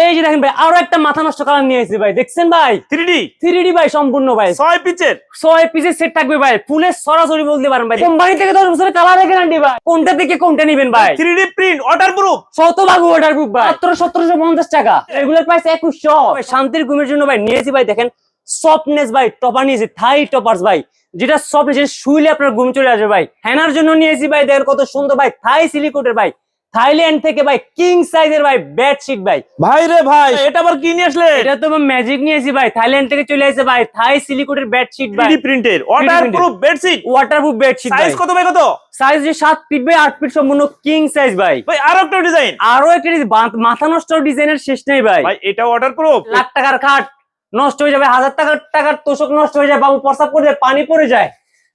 এই যে দেখেন ভাই আরও একটা মাথা নষ্ট কালার নিয়ে এসেছি ভাই। দেখছেন ভাই? থ্রি ডি থ্রি ডি ভাই সম্পূর্ণ ভাই। ছয় পিচের। ছয় পিসের সেট থাকবে ভাই। ফুলের সরাসরি বলতে পারেন ভাই। কোম্পানি থেকে দশ বছরের কালার গ্যারান্টি ভাই। কোনটা থেকে কোনটা নিবেন ভাই? Three D print water proof শতভাগ ওয়াটার প্রুফ ভাই। মাত্র সতেরোশো পঞ্চাশ টাকা। রেগুলার প্রাইস একুশশো। শান্তির ঘুমের জন্য ভাই নিয়েছি ভাই। দেখেন সফটনেস ভাই টপার নিয়েছি থাই টপার্স ভাই। যেটা সফট যেটা শুইলে আপনার ঘুম চলে আসবে ভাই। হ্যানার জন্য নিয়েছি ভাই। দেখেন কত সুন্দর ভাই থাই সিলিকোটের ভাই। থাইল্যান্ড থেকে ভাই কিং সাইজের ভাই বেডশিট ভাই। ভাই রে ভাই। এটা আবার কি নিয়ে আসলে? এটা তো ম্যাজিক নিয়ে নিয়েছি ভাই। থাইল্যান্ড থেকে চলে আসছে ভাই। থাই সিলিকোটের বেডশিট ভাই। ডি প্রিন্টের water printed। Proof bedsheet waterproof bedsheet size কত ভাই কত? সাইজ যে সাত ফিট বাই আট ফিট সম্পূর্ণ কিং সাইজ ভাই। ভাই আরও একটা ডিজাইন আরও একটা মাথা নষ্ট ডিজাইনের শেষ নেই ভাই। ভাই এটা ওয়াটার প্রুফ লাখ টাকার খাট নষ্ট হয়ে যাবে হাজার টাকার টাকার তোষক নষ্ট হয়ে যায় বাবু প্রসাব করে যায়, পানি পড়ে যায়।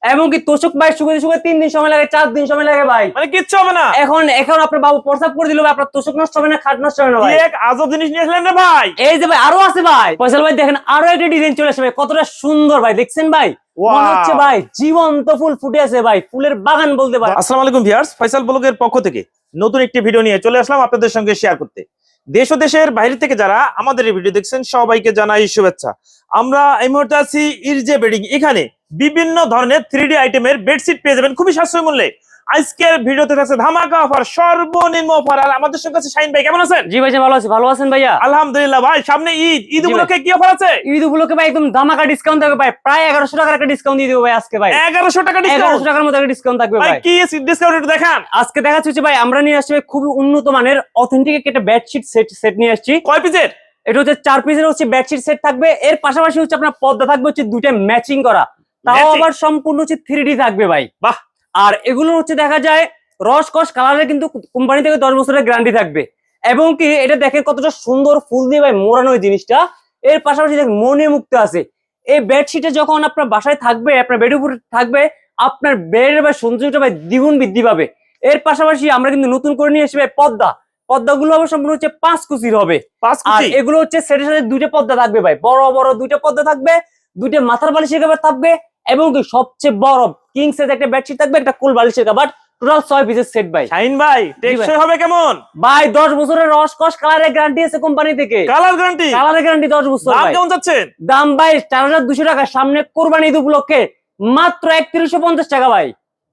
এমনকি তোষক ভাই শুকিয়ে শুকিয়ে তিন দিন সময় লাগে চার দিন সময় লাগে ভাই। মানে কিচ্ছু হবে না। এখন এখন আপনার বাবু প্রসাব করে দিল আপনার তোষক নষ্ট হবে না খাট নষ্ট হবে না ভাই। এক আজব জিনিস নিয়ে আসলেন রে ভাই? এই যে ভাই আরও আছে ভাই। ফয়সাল ভাই দেখেন আরও একটা ডিজাইন চলে আসে ভাই কতটা সুন্দর ভাই দেখছেন ভাই? মনে হচ্ছে ভাই জীবন্ত ফুল ফুটে আছে ভাই ফুলের বাগান বলতে পারে আসসালামু আলাইকুম ভিউয়ার্স ফয়সাল ব্লগের পক্ষ থেকে নতুন একটি ভিডিও নিয়ে চলে আসলাম আপনাদের সঙ্গে শেয়ার করতে। দেশ ও দেশের বাইরে থেকে যারা আমাদের এই ভিডিও দেখছেন সবাইকে জানাই শুভেচ্ছা। আমরা এই মুহূর্তে আছি ইরজে বেডিং এখানে বিভিন্ন ধরনের থ্রি ডি আইটেমের বেডশিট পেয়ে যাবেন। খুবই সাশ্রয় মূল্যে। আজকের ভিডিওতে থাকছে ধামাকা অফার সর্বনিম্ন অফার আর আমাদের সঙ্গে আছে শাইন ভাই কেমন আছেন? জি ভাই ভালো আছি। ভালো আছেন ভাইয়া? আলহামদুলিল্লাহ ভাই সামনে ঈদ। ঈদ উপলক্ষে কি অফার আছে? ঈদ উপলক্ষে ভাই একদম ধামাকা ডিসকাউন্ট থাকবে ভাই। প্রায় এগারোশো টাকার একটা ডিসকাউন্ট দিয়ে দেবো ভাই আজকে ভাই। এগারোশো টাকা ডিসকাউন্ট এগারোশো টাকার মতো একটা ডিসকাউন্ট থাকবে ভাই কি ডিসকাউন্ট একটু দেখান। আজকে দেখাচ্ছি হচ্ছে ভাই আমরা নিয়ে আসছি খুবই উন্নত মানের অথেন্টিক একটা বেডশিট সেট সেট নিয়ে আসছি। কয় পিসের এটা হচ্ছে চার পিসের হচ্ছে বেডশিট সেট থাকবে। এর পাশাপাশি হচ্ছে আপনার পর্দা থাকবে হচ্ছে দুইটা ম্যাচিং করা। তাও আবার সম্পূর্ণ হচ্ছে থ্রি থাকবে ভাই। বাহ। আর এগুলো হচ্ছে দেখা যায় রস কস কালারে কিন্তু কোম্পানি থেকে দশ বছরের গ্যারান্টি থাকবে। এবং কি এটা দেখেন কতটা সুন্দর ফুল দিয়ে ভাই মোড়ানো জিনিসটা। এর পাশাপাশি দেখেন মনে মুক্ত আছে। এই বেডশিটে যখন আপনার বাসায় থাকবে আপনার বেডের উপর থাকবে আপনার বেডের ভাই সৌন্দর্যটা ভাই দ্বিগুণ বৃদ্ধি পাবে। এর পাশাপাশি আমরা কিন্তু নতুন করে নিয়ে এসে ভাই পদ্মা। পদ্মাগুলো হবে সম্পূর্ণ হচ্ছে পাঁচ কুচির হবে। পাঁচ আর এগুলো হচ্ছে সেটের সাথে দুইটা পর্দা থাকবে ভাই। বড় বড় দুইটা পর্দা থাকবে। দুইটা মাথার বালিশের কাবার থাকবে এবং কি সবচেয়ে বড় কিং সাইজ একটা বেডশিট থাকবে একটা কোল বালিশের কাবার টোটাল ছয় পিসের সেট ভাই শাইন ভাই। টেকসই হবে কেমন? ভাই দশ বছরের রস কস কালারের গ্যারান্টি আছে কোম্পানি থেকে। কালার গ্যারান্টি কালারের গ্যারান্টি দশ বছর দাম। কেমন যাচ্ছেন দাম ভাই চার হাজার দুশো টাকা সামনে কোরবানি ঈদ উপলক্ষে মাত্র একত্রিশশো পঞ্চাশ টাকা ভাই।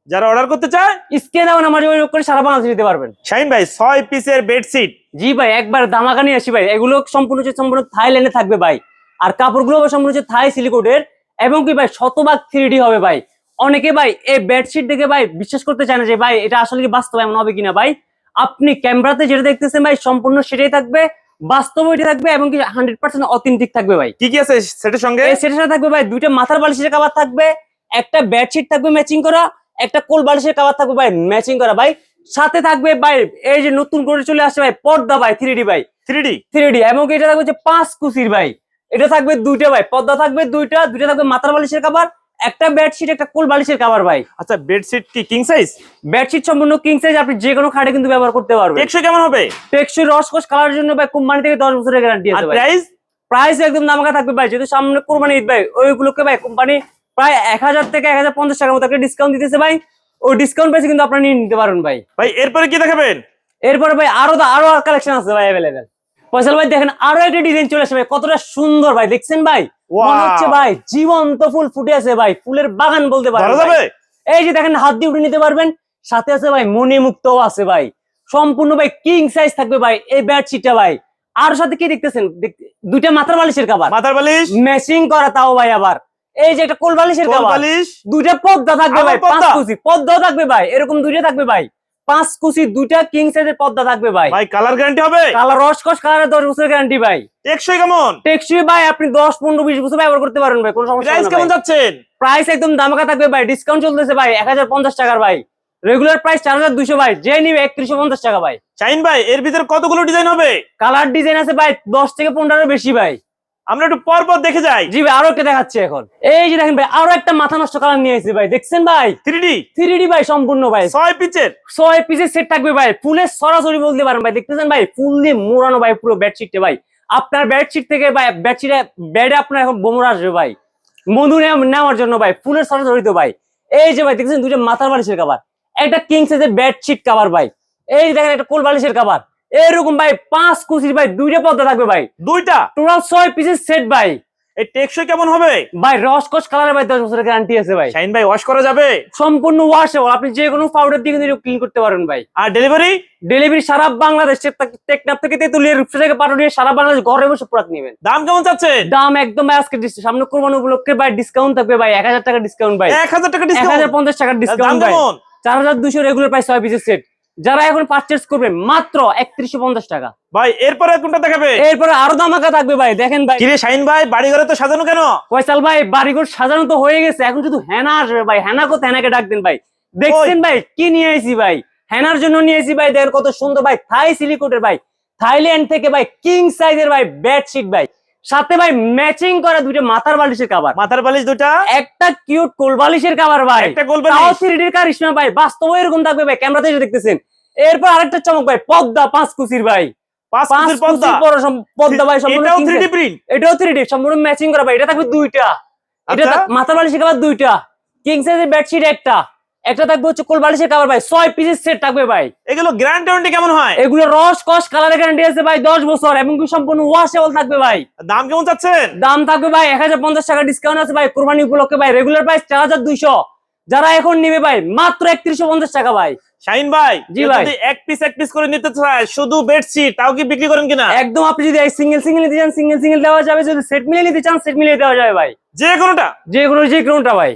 যারা অর্ডার করতে চায়? স্ক্রিনে দেওয়া নাম্বার যোগাযোগ করে সারা বাংলাদেশ দিতে পারবেন। শাইন ভাই ছয় পিসের বেডশিট জি ভাই একবার দামাকা নিয়ে আসি ভাই। এগুলো সম্পূর্ণ সম্পূর্ণ থাইল্যান্ডে থাকবে ভাই। আর কাপড়গুলো হবে সম্পূর্ণ হচ্ছে থাই সিলিকোডের এবং কি ভাই শতভাগ থ্রি হবে ভাই। অনেকে ভাই এই বেডশিট দেখে ভাই বিশ্বাস করতে চায় না যে ভাই এটা আসলে কি বাস্তব এমন হবে কিনা ভাই। আপনি ক্যামেরাতে যেটা দেখতেছেন ভাই সম্পূর্ণ সেটাই থাকবে বাস্তব ওইটা থাকবে এবং কি হান্ড্রেড পার্সেন্ট অথেন্টিক থাকবে ভাই। কি কি আছে সেটের সঙ্গে? সেটার সাথে থাকবে ভাই দুইটা মাথার বালিশের কাবার থাকবে একটা বেডশিট থাকবে ম্যাচিং করা একটা কোল বালিশের কাবার থাকবে ভাই ম্যাচিং করা ভাই। সাথে থাকবে ভাই এই যে নতুন করে চলে আসছে ভাই পর্দা ভাই থ্রি ভাই। থ্রি ডি থ্রি ডি এবং এটা থাকবে হচ্ছে পাঁচ কুচির ভাই। এটা থাকবে দুইটা ভাই পর্দা থাকবে দুইটা দুইটা থাকবে মাথার বালিশের কাবার একটা বেডশিট একটা কোল বালিশের কাবার ভাই। আচ্ছা বেডশিট কি কিং সাইজ বেডশিট সম্পূর্ণ কিং সাইজ আপনি যে কোনো খাটে কিন্তু ব্যবহার করতে পারবেন। টেকসই কেমন হবে? টেকসই রসকস কালারের জন্য ভাই কোম্পানি থেকে দশ বছরের গ্যারান্টি আছে ভাই। প্রাইস প্রাইস একদম দামাকা থাকবে ভাই যেহেতু সামনে কোরবানি ঈদ ভাই ওইগুলোকে ভাই কোম্পানি প্রায় এক হাজার থেকে এক হাজার পঞ্চাশ টাকার মতো একটা ডিসকাউন্ট দিতেছে ভাই। ওই ডিসকাউন্ট প্রাইসে কিন্তু আপনারা নিয়ে নিতে পারবেন ভাই। ভাই এরপরে কি দেখাবেন? এরপরে ভাই আরও আরও কালেকশন আছে ভাই অ্যাভেলেবেল ফয়সাল ভাই দেখেন আরও একটা ডিজাইন চলে আসে ভাই কতটা সুন্দর ভাই দেখছেন ভাই? মনে হচ্ছে ভাই জীবন্ত ফুল ফুটে আছে ভাই ফুলের বাগান বলতে পারেন এই যে দেখেন হাত দিয়ে উঠে নিতে পারবেন সাথে আছে ভাই মনি মুক্তও আছে ভাই। সম্পূর্ণ ভাই কিং সাইজ থাকবে ভাই এই বেডশিটটা ভাই। আর সাথে কি দেখতেছেন? দুইটা মাথার বালিশের কাবার মাথার বালিশ? ম্যাচিং করা তাও ভাই আবার। এই যে একটা কোল বালিশের কাবার বালিশ? দুইটা পর্দা থাকবে ভাই পাঁচ? কুচি। পর্দাও থাকবে ভাই এরকম দুইটা থাকবে ভাই। পাঁচ কুচি দুইটা কিং সাইজের পর্দা থাকবে ভাই। ভাই কালার গ্যারান্টি হবে? কালার রসকস কালারের দশ বছরের গ্যারান্টি ভাই। টেকসই কেমন? টেকসই ভাই আপনি দশ পনেরো বিশ বছর ব্যবহার করতে পারেন ভাই কোনো সমস্যা প্রাইস কেমন যাচ্ছেন? প্রাইস একদম দামাকা থাকবে ভাই ডিসকাউন্ট চলতেছে ভাই এক হাজার পঞ্চাশ টাকার ভাই। রেগুলার প্রাইস চার হাজার দুশো ভাই যে নিবে একত্রিশশো পঞ্চাশ টাকা ভাই। শাইন ভাই এর ভিতরে কতগুলো ডিজাইন হবে? কালার ডিজাইন আছে ভাই দশ থেকে পনেরো বেশি ভাই। আমরা একটু পর পর দেখে যাই। জি ভাই আরও একটা দেখাচ্ছি এখন। এই যে দেখেন ভাই আরও একটা মাথা নষ্ট কালার নিয়ে এসেছি ভাই দেখছেন ভাই? থ্রি ডি থ্রি ভাই সম্পূর্ণ ভাই। ছয় পিচের। ছয় পিসের সেট থাকবে ভাই ফুলের সরাসরি বলতে পারেন ভাই দেখতেছেন ভাই? ফুল দিয়ে মোড়ানো ভাই পুরো বেডশিটে ভাই। আপনার বেডশিট থেকে ভাই বেডশিটে বেডে আপনার এখন বোমরা আসবে ভাই। মধু নেওয়ার জন্য ভাই ফুলের সরাসরি তো ভাই। এই যে ভাই দেখছেন দুইটা মাথার বালিশের কাবার একটা কিং সাইজের বেডশিট কাভার ভাই। এই যে দেখেন একটা কোল বালিশের কাবার এরকম ভাই পাঁচ কুচির ভাই দুইটা পদ্মা থাকবে ভাই। দুইটা? টোটাল ছয় পিসের সেট ভাই। এই টেকসই কেমন হবে? ভাই রসকস ভাই দশ বছরের গ্যারান্টি আছে ভাই। শাইন ভাই ওয়াশ করা যাবে? সম্পূর্ণ ওয়াশেবল আপনি যে কোনো পাউডার দিয়ে কিন্তু ক্লিন করতে পারেন ভাই। আর ডেলিভারি ডেলিভারি সারা বাংলাদেশ থেকে তেতুলিয়া রূপসা থেকে পাটুরিয়া সারা বাংলাদেশ ঘরে বসে প্রোডাক্ট নেবেন। দাম কেমন দাম একদম আজকে সামনে কোরবানি উপলক্ষে ভাই ডিসকাউন্ট থাকবে ভাই এক হাজার টাকা ডিসকাউন্ট ভাই। এক হাজার টাকা ডিসকাউন্ট ভাই। রেগুলার প্রাইস ছয় পিসের সেট যারা এখন পারচেস করবে মাত্র একত্রিশশো পঞ্চাশ টাকা। ভাই এরপরে কোনটা দেখাবে? এরপরে আরও দামাকা থাকবে ভাই দেখেন ভাই। কিরে শাইন ভাই বাড়ি ঘরে তো সাজানো কেন? কয়সাল ভাই বাড়িঘর সাজানো তো হয়ে গেছে এখন শুধু হেনা আসবে ভাই হেনা কোথায় হেনাকে ডাক দেন ভাই। দেখছেন ভাই কি নিয়ে আইছি ভাই? হেনার জন্য নিয়ে আইছি ভাই দেখেন কত সুন্দর ভাই থাই সিলিকোটের ভাই। থাইল্যান্ড থেকে ভাই কিং সাইজের ভাই বেডশিট ভাই। সাথে ভাই ম্যাচিং করা দুটো মাথার বালিশের কাবার মাথার বালিশ দুটা একটা কিউট কোল বালিশের কাবার ভাই। একটা গোল তাও বালিশ থ্রি কারিশমা ভাই বাস্তব এরকম থাকবে ভাই ক্যামেরাতে এসে দেখতেছেন। এরপর আরেকটা চমক ভাই পদ্মা পাঁচ কুচির ভাই। পদ্মা। ভাই এটাও king থ্রি ডি প্রিন্ট এটাও থ্রি সম্পূর্ণ ম্যাচিং করা ভাই। এটা থাকবে দুইটা। এটা আচ্ছা। মাথার বালিশের কাবার দুইটা। কিং সাইজের বেডশিট একটা। একটা থাকবে হচ্ছে কোল বালিশের কাবার ভাই। ছয় পিসের সেট থাকবে ভাই। এগুলো গ্যারান্টি ওয়ারেন্টি কেমন হয়? এগুলো রস কস কালারের গ্যারান্টি আছে ভাই দশ বছর এবং কি সম্পূর্ণ ওয়াশেবল থাকবে ভাই। দাম কেমন চাচ্ছেন? দাম থাকবে ভাই এক হাজার পঞ্চাশ টাকা ডিসকাউন্ট আছে ভাই কোরবানি উপলক্ষে ভাই। রেগুলার প্রাইস চার হাজার দুইশো। যারা এখন নিবে ভাই মাত্র একত্রিশশো পঞ্চাশ টাকা ভাই। শাইন ভাই জি ভাই। যদি এক পিস এক পিস করে নিতে চায় শুধু বেডশিট তাও কি বিক্রি করেন কিনা? একদম আপনি যদি সিঙ্গেল সিঙ্গেল নিতে চান সিঙ্গেল সিঙ্গেল দেওয়া যাবে। যদি সেট মিলে নিতে চান সেট মিলিয়ে দেওয়া যাবে ভাই। যে কোনোটা? যে কোনো যে কোনোটা ভাই।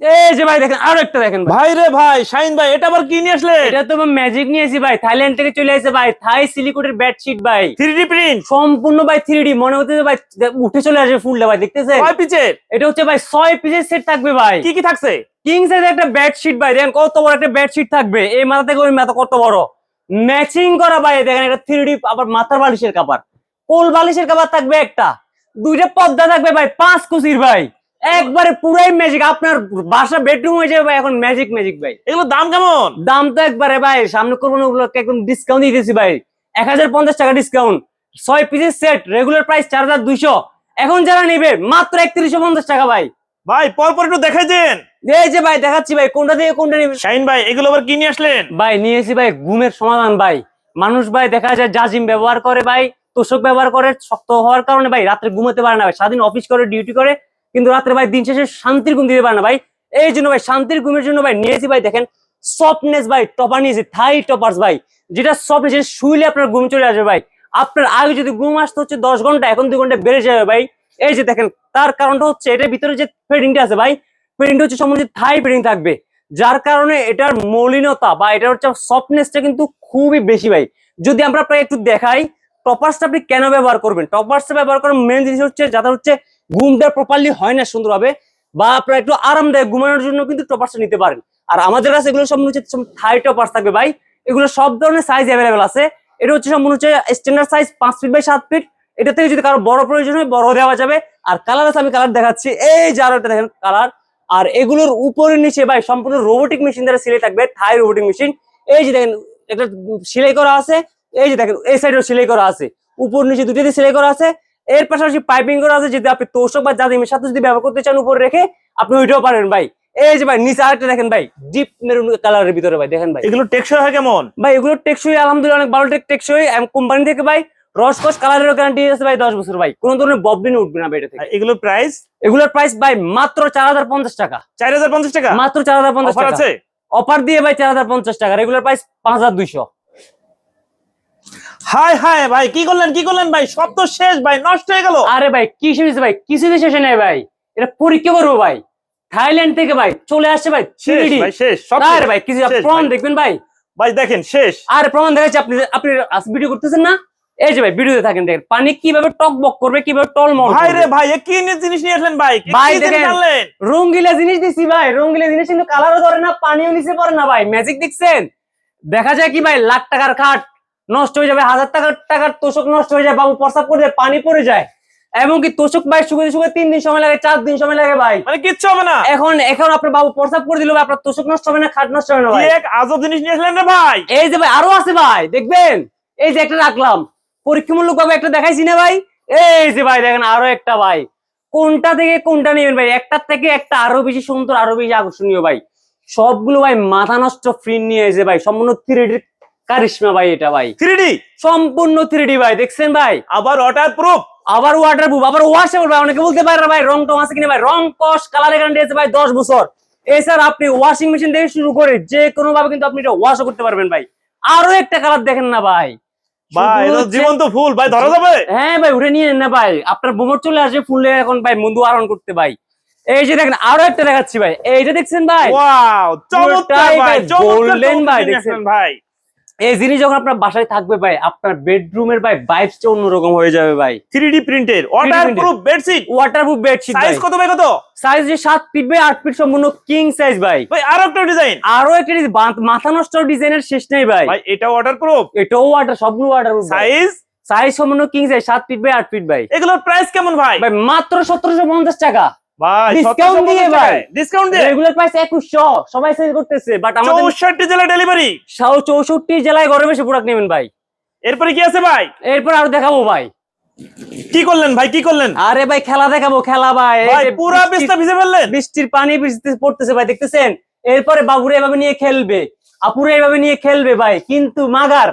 এই যে ভাই দেখেন আরও একটা দেখেন ভাই। রে ভাই শাইন ভাই এটা আবার কি নিয়ে আসলে? এটা তো ম্যাজিক নিয়েছি ভাই থাইল্যান্ড থেকে চলে এসেছে ভাই থাই সিলিকোটের বেডশিট ভাই। থ্রি প্রিন্ট সম্পূর্ণ ভাই থ্রি মনে হচ্ছে ভাই উঠে চলে ফুলটা ভাই দেখতেছেন? কয় পিচের এটা হচ্ছে ভাই ছয় পিসের সেট থাকবে ভাই। কি কি থাকছে? কিং সাইজ একটা বেডশিট ভাই দেখেন কত বড় একটা বেডশিট থাকবে। এই মাথা থেকে ওই মাথা কত বড়? ম্যাচিং করা ভাই দেখেন এটা থ্রি আবার মাথার বালিশের কাপড় কোল বালিশের কাপড় থাকবে একটা। দুইটা পর্দা থাকবে ভাই পাঁচ কুচির ভাই। একবারে পুরাই ম্যাজিক আপনার বাসা বেডরুম হয়ে যাবে ভাই এখন ম্যাজিক ম্যাজিক ভাই। এগুলো দাম কেমন? দাম তো একবারে ভাই সামনে করব উপলক্ষে একদম ডিসকাউন্ট দিতেছি ভাই। এক হাজার পঞ্চাশ টাকা ডিসকাউন্ট ছয় পিসের সেট রেগুলার প্রাইস চার হাজার দুইশো। এখন যারা নেবে মাত্র একত্রিশশো পঞ্চাশ টাকা ভাই। ভাই পর পর একটু দেখাই দেন এই যে ভাই দেখাচ্ছি ভাই কোনটা দিয়ে কোনটা নেবে? শাইন ভাই এগুলো আবার কি নিয়ে আসলেন? ভাই নিয়েছি ভাই ঘুমের সমাধান ভাই। মানুষ ভাই দেখা যায় জাজিম ব্যবহার করে ভাই তোষক ব্যবহার করে শক্ত হওয়ার কারণে ভাই রাত্রে ঘুমাতে পারে না ভাই। সারাদিন অফিস করে ডিউটি করে কিন্তু রাত্রে ভাই দিন শেষে শান্তির ঘুম দিতে পারে না ভাই। এই জন্য ভাই শান্তির ঘুমের জন্য ভাই নিয়েছি ভাই, দেখেন সফটনেস ভাই টপার নিয়েছি থাই টপার্স ভাই। যেটা সফটনেস শুইলে আপনার ঘুম চলে আসবে ভাই। আপনার আগে যদি ঘুম আসতে হচ্ছে দশ ঘণ্টা, এখন দুই ঘণ্টা বেড়ে যাবে ভাই। এই যে দেখেন, তার কারণটা হচ্ছে এটার ভিতরে যে ফেডিংটা আছে ভাই ফেডিংটা হচ্ছে সম্বন্ধে থাই ফেডিং থাকবে। যার কারণে এটার মলিনতা বা এটার হচ্ছে সফটনেসটা কিন্তু খুবই বেশি ভাই। যদি আমরা আপনাকে একটু দেখাই টপার্সটা আপনি কেন ব্যবহার করবেন? টপার্সটা ব্যবহার করার মেন জিনিস হচ্ছে যাতে হচ্ছে ঘুমটা প্রপারলি হয় না সুন্দরভাবে, বা আপনার একটু আরামদায়ক ঘুমানোর জন্য কিন্তু টপার্সটা নিতে পারেন। আর আমাদের কাছে এগুলো সম্পূর্ণ হচ্ছে টপার্স থাকবে ভাই। এগুলো সব ধরনের সাইজ অ্যাভেলেবেল আছে। এটা হচ্ছে সম্পূর্ণ হচ্ছে স্ট্যান্ডার্ড সাইজ পাঁচ ফিট বাই সাত ফিট এটা থেকে যদি কারও বড় প্রয়োজন হয়, বড় দেওয়া যাবে। আর কালার আছে, আমি কালার দেখাচ্ছি। এই যার একটা দেখেন কালার আর এগুলোর উপরে নিচে ভাই, সম্পূর্ণ রোবোটিক মেশিন দ্বারা সেলাই থাকবে থাই রোবোটিক মেশিন এই যে দেখেন, একটা সেলাই করা আছে। এই যে দেখেন, এই সাইডেও সেলাই করা আছে। উপর নিচে দুটোতে সেলাই করা আছে। এর পাশাপাশি পাইপিং করা আছে যদি আপনি তোষক বা জাদিমের সাথে যদি ব্যবহার করতে চান উপরে রেখে আপনি ওইটাও পারেন ভাই। এই যে ভাই নিচে আরেকটা দেখেন ভাই ডিপ মেরুন কালারের ভিতরে ভাই দেখেন ভাই। এগুলো টেকসই হয় কেমন? ভাই এগুলো টেকসই আলহামদুলিল্লাহ অনেক ভালো টেক টেকসই। কোম্পানি থেকে ভাই রসকস কালারের গ্যারান্টি আছে ভাই দশ বছর ভাই। কোন ধরনের ববলিন উঠবে না এটা থেকে। এগুলোর প্রাইস এগুলোর প্রাইস ভাই মাত্র চার হাজার পঞ্চাশ টাকা। চার হাজার পঞ্চাশ টাকা? মাত্র চার হাজার পঞ্চাশ অফার টাকা। আছে? অফার দিয়ে ভাই চার হাজার পঞ্চাশ টাকা। রেগুলার প্রাইস পাঁচ হাজার দুইশো। হাই হাই ভাই কি করলেন কি করলেন ভাই? সব তো শেষ ভাই নষ্ট হয়ে গেল। আরে ভাই কি শেষ ভাই? কিছু শেষে নেই ভাই। এটা পরীক্ষা করব ভাই। থাইল্যান্ড থেকে ভাই চলে আসছে ভাই 3D ভাই শেষ আরে ভাই কিছু প্রমাণ দেখবেন ভাই। ভাই দেখেন শেষ। আরে প্রমাণ দেখাচ্ছি আপনি আপনি ভিডিও করতেছেন না? এই যে ভাই ভিডিওতে থাকেন দেখেন। পানি কীভাবে টক বক করবে কীভাবে টল মল ভাই রে ভাই কি জিনিস নিয়ে আসলেন ভাই? ভাই দেখেন। রঙ্গিলা জিনিস দিছি ভাই রঙ্গিলা জিনিস কিন্তু কালারও ধরে না পানিও নিচে পড়ে না ভাই। ম্যাজিক দেখছেন? দেখা যায় কি ভাই লাখ টাকার খাট নষ্ট হয়ে যাবে হাজার টাকার টাকার তোষক নষ্ট হয়ে যায় বাবু প্রসাব করে পানি পড়ে যায়। এমনকি তোষক ভাই শুকিয়ে শুকিয়ে তিন দিন সময় লাগে চার দিন সময় লাগে ভাই। মানে কিচ্ছু হবে না। এখন এখন আপনার বাবু প্রসাব করে দিল আপনার তোষক নষ্ট হবে না খাট নষ্ট হবে না ভাই। এক আজব জিনিস নিয়ে আসলেন ভাই? এই যে ভাই আরও আছে ভাই দেখবেন? এই যে একটা রাখলাম। পরীক্ষামূলক ভাবে একটা দেখাইছি না ভাই? এই যে ভাই দেখেন আরও একটা ভাই। কোনটা থেকে কোনটা নেবেন ভাই? একটার থেকে একটা আরও বেশি সুন্দর আরও বেশি আকর্ষণীয় ভাই। সবগুলো ভাই মাথা নষ্ট ফ্রি নিয়ে এসে ভাই সম্পূর্ণ থ্রি কারিশমা ভাই এটা ভাই। থ্রি সম্পূর্ণ থ্রি ভাই দেখছেন ভাই? আবার ওয়াটার প্রুফ আবার ওয়াটার প্রুফ আবার ওয়াশেবল ভাই অনেকে বলতে পারে ভাই রং টং আছে কিনা ভাই? রং কস কালার গ্যারান্টি আছে ভাই দশ বছর। এছাড়া আপনি ওয়াশিং মেশিন থেকে শুরু করে যে কোনো ভাবে কিন্তু আপনি এটা ওয়াশও করতে পারবেন ভাই। আরও একটা কালার দেখেন না ভাই। ভাই শুধু এটা ফুল ভাই ধরা যাবে? হ্যাঁ ভাই উঠে নিয়ে না ভাই। আপনার বোমর চলে আসে ফুলে এখন ভাই বন্ধু করতে ভাই। এই যে দেখেন আরও একটা দেখাচ্ছি ভাই। এইটা দেখছেন ভাই? ওয়াও চমৎকার ভাই ভাই, দেখছেন? ভাই। এই জিনিস যখন আপনার বাসায় থাকবে ভাই আপনার বেডরুমের ভাই ভাইবসটা অন্যরকম হয়ে যাবে ভাই। থ্রি ডি প্রিন্টের water proof bedsheet waterproof bedsheet size কত ভাই কত? সাইজ যে সাত ফিট বাই আট ফিট সম্পূর্ণ কিং সাইজ ভাই। ভাই আর একটা ডিজাইন আরও একটা মাথা নষ্ট ডিজাইনের শেষ নেই ভাই। ভাই এটা ওয়াটার প্রুফ এটাও ওয়াটার সবগুলো ওয়াটার সাইজ সাইজ সম্পূর্ণ কিং সাইজ সাত ফিট বাই আট ফিট ভাই। এগুলোর প্রাইস কেমন ভাই? ভাই মাত্র সতেরোশো পঞ্চাশ টাকা। ভাই Discount দিয়ে ভাই। ডিসকাউন্ট দিয়ে। রেগুলার প্রাইস একুশশো। সবাই সেল করতেছে বাট আমাদের চৌষট্টি জেলা ডেলিভারি সাও- চৌষট্টি জেলায় ঘরে বসে প্রোডাক্ট নেবেন ভাই। এরপরে কি আছে ভাই? এরপর আরও দেখাবো ভাই। কি করলেন ভাই? কি করলেন? আরে ভাই খেলা দেখাবো খেলা ভাই। পুরা বিস্তা ভিজে ফেললেন। বৃষ্টির পানি বৃষ্টিতে পড়তেছে ভাই দেখতেছেন? এরপরে বাবুরে এভাবে নিয়ে খেলবে। আপুরে এভাবে নিয়ে খেলবে ভাই কিন্তু মাগার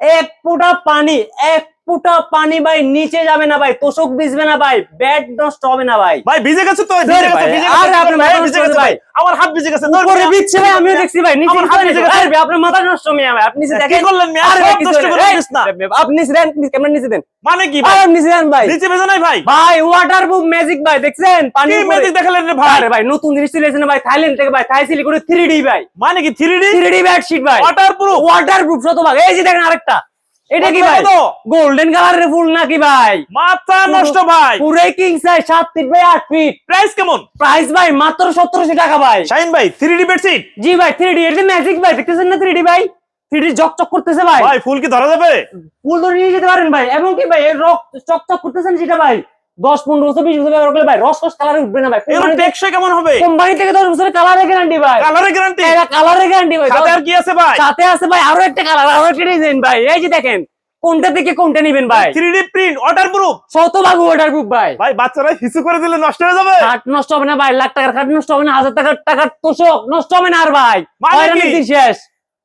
এক ফোঁটা পানি এক ফোঁটা পানি ভাই নিচে যাবে না ভাই তোষক ভিজবে না ভাই ব্যাট নষ্ট হবে না ভাই। ভাই ভিজে গেছে তো ভাই, আরে গেছে আপনার ভাই, ভিজে গেছে ভাই। আমার হাত ভিজে গেছে উপরে। দিচ্ছে ভাই আমিও দেখছি ভাই নিচে আমার হাত। ভিজে গেছে। আরে ভাই, আপনার মাথা নষ্ট মিয়া ভাই আপনি নিচে কি করলেন মিয়া? আরে কিছু নষ্ট। করে দিস না। আপনি নিচে দেন ক্যামেরা নিচে দেন? মানে কি ভাই? আপনি নিচে দেন ভাই। নিচে ভেজে নাই ভাই? ভাই ওয়াটার প্রুফ ম্যাজিক ভাই দেখছেন? পানি কি ম্যাজিক দেখালেন রে ভাই? আরে ভাই নতুন জিনিস চলেছে না ভাই থাইল্যান্ড থেকে ভাই থাই সিলি করে থ্রি ডি ভাই। মানে কি three D three D bedsheet ভাই। ওয়াটার প্রুফ ওয়াটার প্রুফ শতভাগ। এই যে দেখেন আরেকটা। এটা কি ভাই? গোল্ডেন কালারের ফুল নাকি ভাই? মাথা নষ্ট ভাই। পুরো কিং সাইজ সাত ফিট বাই আট ফিট প্রাইস কেমন? প্রাইস ভাই মাত্র সতেরোশো টাকা ভাই। শাইন ভাই থ্রি ডি বেডশিট জি ভাই থ্রি ডি এটা ম্যাজিক ভাই দেখতেছেন না থ্রি ডি ভাই? থ্রি ডি চকচক করতেছে ভাই। ভাই ফুল কি ধরা যাবে? ফুল ধরে নিয়ে যেতে পারেন ভাই। এবং কি ভাই এর রক চকচক করতেছেন যেটা ভাই? দশ পনেরো বছর বিশ বছর ব্যবহার করলে ভাই রস রস কালারে উঠবে না ভাই। টেকসই কেমন হবে? কোম্পানি থেকে দশ বছরের গ্যারান্টি ভাই। গ্যারান্টি গ্যারান্টি ভাই সাথে আর কি আছে ভাই? সাথে আছে ভাই আরও একটা কালার আরও একটা ডিজাইন ভাই। এই যে দেখেন কোনটা থেকে কোনটা নিবেন ভাই? Three D print water proof শতভাগ ওয়াটার প্রুফ ভাই। ভাই বাচ্চারা হিসু করে দিলে নষ্ট হয়ে যাবে? খাট নষ্ট হবে না ভাই লাখ টাকার খাট নষ্ট হবে না হাজার টাকার টাকার তোষক নষ্ট হবে না আর ভাই। মানে শেষ।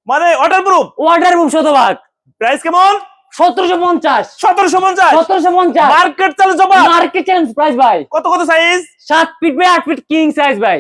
মানে ওয়াটার প্রুফ ওয়াটার প্রুফ শতভাগ। প্রাইস কেমন? সতেরোশো পঞ্চাশ। সতেরোশো পঞ্চাশ। সতেরোশো পঞ্চাশ। মার্কেট চালে প্রাইস ভাই। কত কত সাইজ সাত ফিট বাই আট ফিট কিং সাইজ ভাই।